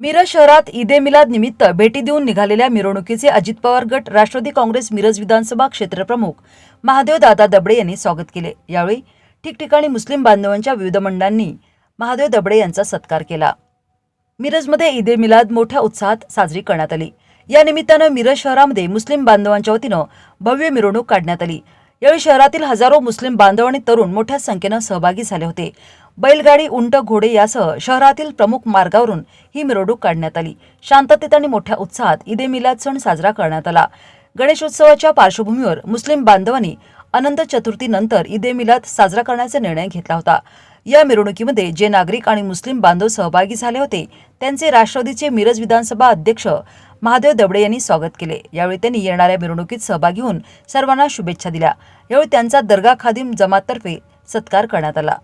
मिरज शहरात ईदे मिलाद निमित्त भेटी देऊन निघालेल्या मिरवणुकीचे अजित पवार गट राष्ट्रवादी काँग्रेस मिरज विधानसभा क्षेत्रप्रमुख महादेव दादा दबडे यांनी स्वागत केले. यावेळी ठिकठिकाणी मुस्लिम बांधवांच्या विविध मंडळांनी महादेव दबडे यांचा सत्कार केला. मिरजमध्ये ईद ए मिलाद मोठ्या उत्साहात साजरी करण्यात आली. या निमित्तानं मिरज शहरामध्ये मुस्लिम बांधवांच्या वतीनं भव्य मिरवणूक काढण्यात आली. यावेळी शहरातील हजारो मुस्लिम बांधव आणि तरुण मोठ्या संख्येनं सहभागी झाले होते. बैलगाडी उंट घोडे यासह शहरातील प्रमुख मार्गावरून ही मिरवणूक काढण्यात आली. शांततेत आणि मोठ्या उत्साहात ईद ए मिलाद सण साजरा करण्यात आला. गणेशोत्सवाच्या पार्श्वभूमीवर मुस्लिम बांधवांनी अनंत चतुर्थीनंतर ईद ए मिलाद साजरा करण्याचा निर्णय घेतला होता. या मिरवणुकीमध्ये जे नागरिक आणि मुस्लिम बांधव सहभागी झाले होते त्यांचे राष्ट्रवादीचे मिरज विधानसभा अध्यक्ष महादेव दबडे यांनी स्वागत केले. यावेळी त्यांनी येणाऱ्या मिरवणुकीत सहभागी होऊन सर्वांना शुभेच्छा दिल्या. यावेळी त्यांचा दर्गा खादिम जमाततर्फे सत्कार करण्यात आला.